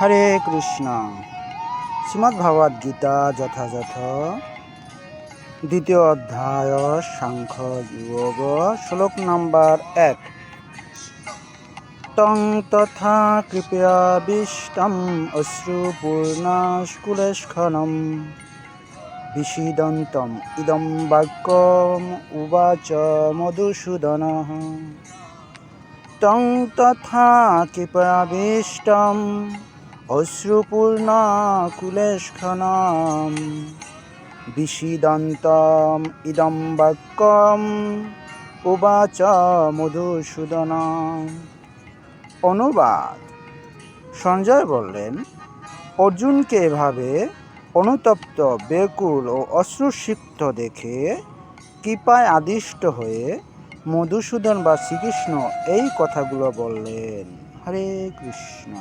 হরে কৃষ্ণ। শ্রীমদ্ভগবদ্ গীতা যথাযথ। দ্বিতীয় অধ্যায়, সাংখ্য যোগ, শ্লোক নাম্বার এক। তং তথা কৃপয়া বিষ্টম অশ্রুপূর্ণ অশ্রুপূর্ণাস্কুলেষ্খনম বিষিদন্তম ইদম বাক্য উবাচ মধুসূদন। তং তথা কৃপয়াবিষ্টম অশ্রুপূর্ণা কুলেশখনাম বিশিদন্তম ইদম বাক্যম উবাচ মধুসূদন অনুবাদ। সঞ্জয় বললেন, অর্জুনকে এভাবে অনুতপ্ত বেকুল ও অশ্রুসিক্ত দেখে কৃপায় আদিষ্ট হয়ে মধুসূদন বা শ্রীকৃষ্ণ এই কথাগুলো বললেন। হরে কৃষ্ণ।